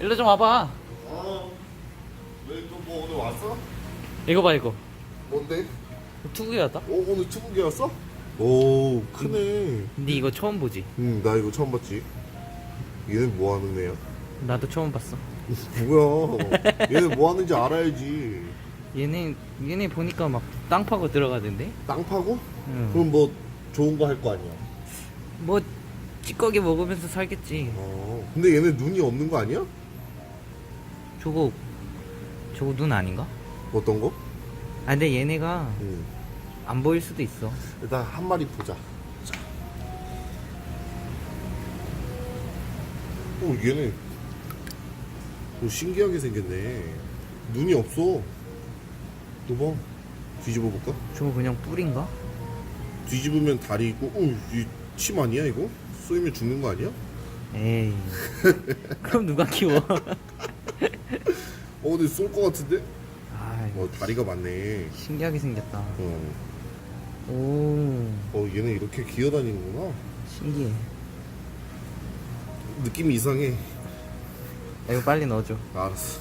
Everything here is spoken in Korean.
일로 좀 와봐. 어. 왜또 뭐 오늘 왔어? 이거 봐 이거. 뭔데? 투구였다. 오 오늘 투국이 왔어? 오 크네. 근데 이거 처음 보지. 응 나 이거 처음 봤지. 얘는 뭐 하는 애야? 나도 처음 봤어. 뭐야? 얘는 뭐 하는지 알아야지. 얘네 얘네 보니까 막 땅 파고 들어가던데. 땅 파고? 응. 그럼 뭐 좋은 거 할 거 아니야. 뭐 찌꺼기 먹으면서 살겠지. 어. 근데 얘네 눈이 없는 거 아니야? 저거 저거 눈 아닌가? 어떤 거? 아 근데 얘네가 응. 안 보일 수도 있어. 일단 한 마리 보자. 자. 오 얘네. 오 신기하게 생겼네. 눈이 없어. 너 봐. 뒤집어 볼까? 저거 그냥 뿔인가? 뒤집으면 다리 있고, 오, 이침 아니야 이거? 쏘이면 죽는 거 아니야? 에이. 그럼 누가 키워? 어, 근데 쏠 것 같은데? 아 어, 다리가 많네. 신기하게 생겼다. 어, 오 어, 얘는 이렇게 기어다니는구나. 신기해. 느낌이 이상해. 야, 이거 빨리 넣어줘. 알았어.